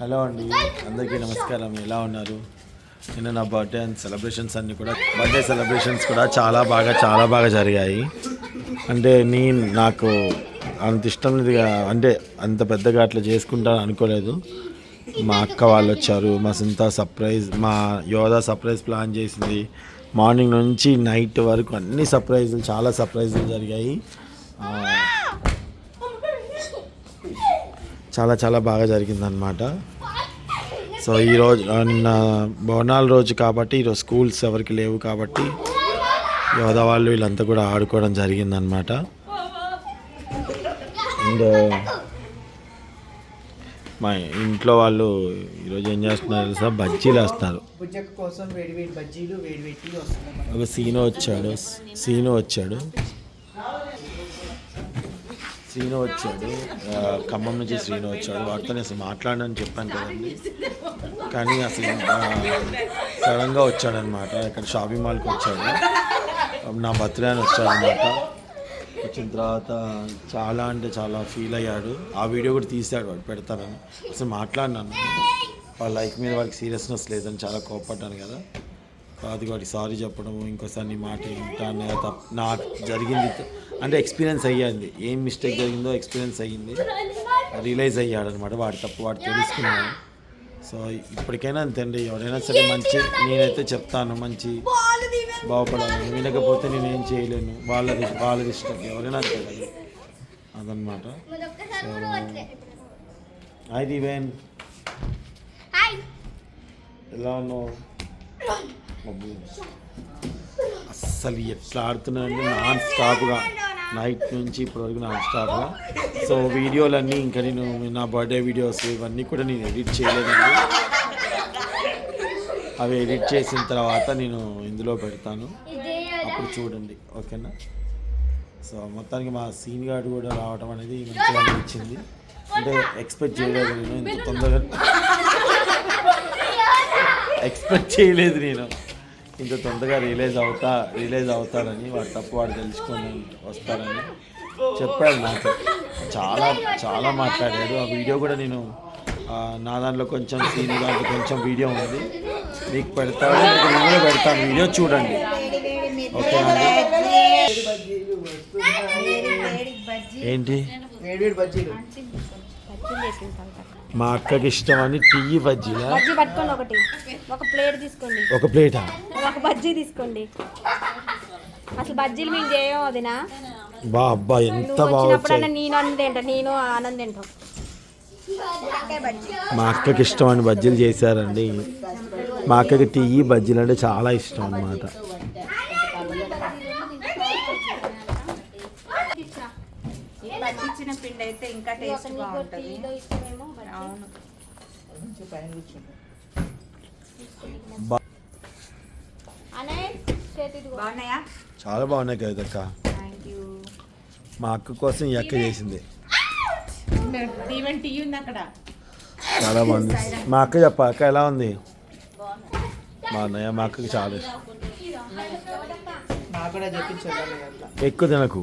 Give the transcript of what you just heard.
Hello అండి. అందరికీ నమస్కారం. ఎలా ఉన్నారు? నిన్న నా బర్త్డే అండ్ సెలబ్రేషన్స్ అన్నీ కూడా బర్త్డే సెలబ్రేషన్స్ కూడా చాలా బాగా చాలా బాగా జరిగాయి. అంటే నేను నాకు అంత ఇష్టం లేదుగా అంటే అంత పెద్దగా అట్లా చేసుకుంటాను అనుకోలేదు. మా అక్క వాళ్ళు వచ్చారు మా సొంత సర్ప్రైజ్ మా యోధా సర్ప్రైజ్ ప్లాన్ చేసింది. మార్నింగ్ నుంచి నైట్ వరకు అన్ని సర్ప్రైజులు చాలా సర్ప్రైజులు జరిగాయి. చాలా చాలా బాగా జరిగిందనమాట సో ఈరోజు నిన్న బోనాల రోజు కాబట్టి ఈరోజు స్కూల్స్ ఎవరికి లేవు కాబట్టి యోధా వాళ్ళు వీళ్ళంతా కూడా ఆడుకోవడం జరిగిందనమాట అండ్ మా ఇంట్లో వాళ్ళు ఈరోజు ఏం చేస్తున్నారు తెలుసా? బజ్జీలు వేస్తున్నారు. ఒక సీను వచ్చాడు సీను వచ్చాడు. శ్రీను వచ్చాడు. ఖమ్మం నుంచి శ్రీను వచ్చాడు. వాటితో నేను అసలు మాట్లాడని చెప్పాను కదండి. కానీ అసలు సడన్గా వచ్చాడనమాట. ఇక్కడ షాపింగ్ మాల్కి వచ్చాడు. నా బర్త్డే అని వచ్చాడనమాట. వచ్చిన తర్వాత చాలా అంటే చాలా ఫీల్ అయ్యాడు. ఆ వీడియో కూడా తీసాడు వాడు పెడతానని. అసలు మాట్లాడినాను. వాళ్ళ లైఫ్ మీద వాడికి సీరియస్నెస్ లేదని చాలా కోపడ్డాను కదా. అది వాడికి సారీ చెప్పడం ఇంకోసారి నీ మాట వింటాను తప్ప నాకు జరిగింది. అంటే ఎక్స్పీరియన్స్ అయ్యింది. ఏం మిస్టేక్ జరిగిందో ఎక్స్పీరియన్స్ అయ్యింది. రియలైజ్ అయ్యాడు అనమాట వాడి తప్పు వాడు తెలుసుకున్నాడు. సో ఇప్పటికైనా అంతే అండి ఎవరైనా సరే మంచి నేనైతే చెప్తాను మంచి బాగుపడాలని వినకపోతే నేను చేయలేను. వాళ్ళది వాళ్ళది ఇష్టం. ఎవరైనా అంతే అదనమాట. హాయ్ దీవెన్ ఎలా ఉన్నావు. అస్సలు ఎట్లా ఆడుతున్నాడంటే నాన్ స్టాప్గా. నైట్ నుంచి ఇప్పటివరకు నాన్ స్టాప్గా సో వీడియోలన్నీ ఇంకా నేను నా బర్త్డే వీడియోస్ ఇవన్నీ కూడా నేను ఎడిట్ చేయలేదండి. అవి ఎడిట్ చేసిన తర్వాత నేను ఇందులో పెడతాను. అప్పుడు చూడండి. ఓకేనా? సో మొత్తానికి మా సీన్ గార్డ్ కూడా రావడం అనేది మంచిగా అనిపించింది అంటే ఎక్స్పెక్ట్ చేయలేదు నేను. ఇంత తొందరగా ఎక్స్పెక్ట్ చేయలేదు నేను. ఇంత తొందరగా రియలైజ్ అవుతా రియలైజ్ అవుతారని వాడు తప్పు వాడు తెలుసుకొని వస్తారని చెప్పాడు నాకు. చాలా చాలా మాట్లాడాడు. ఆ వీడియో కూడా నేను నా దాంట్లో కొంచెం సీన్ దాంట్లో కొంచెం వీడియో ఉంది. మీకు పెడతాను మీకు నేను కూడా పెడతాను. వీడియో చూడండి. ఓకే ఏంటి? మా అక్కకి ఇష్టం అని టీ బజ్జీలా బజ్జీ పట్టుకోండి ఒకటి. ఒక ప్లేట్ తీసుకోండి. ఒక ప్లేటా? ఒక బజ్జీ తీసుకోండి. అసలు బజ్జీలు మేము చేయం వదినా బా అబ్బా ఎంత నువ్వు బాగా వచ్చినప్పుడన్నా వచ్చాయి నేను అన్నం తింటా నేను ఆనంద్ తింటాం. మా అక్కకి ఇష్టం అని బజ్జీలు చేశారండి. మా అక్కకి టీ బజ్జీలు అంటే చాలా ఇష్టం అన్నమాట. పట్టించిన పిండి అయితే ఇంకా టేస్ట్ బాగుంటుంది. అవును. బాగున్నాయా? చాలా బాగున్నాయి కదా అక్క మా అక్క కోసం ఈ అక్క చేసింది. చాలా బాగుంది. మా అక్క చెప్ప అక్క ఎలా ఉంది? బాగున్నాయా? మా అక్కకి చాలా ఎక్కువ తినకు.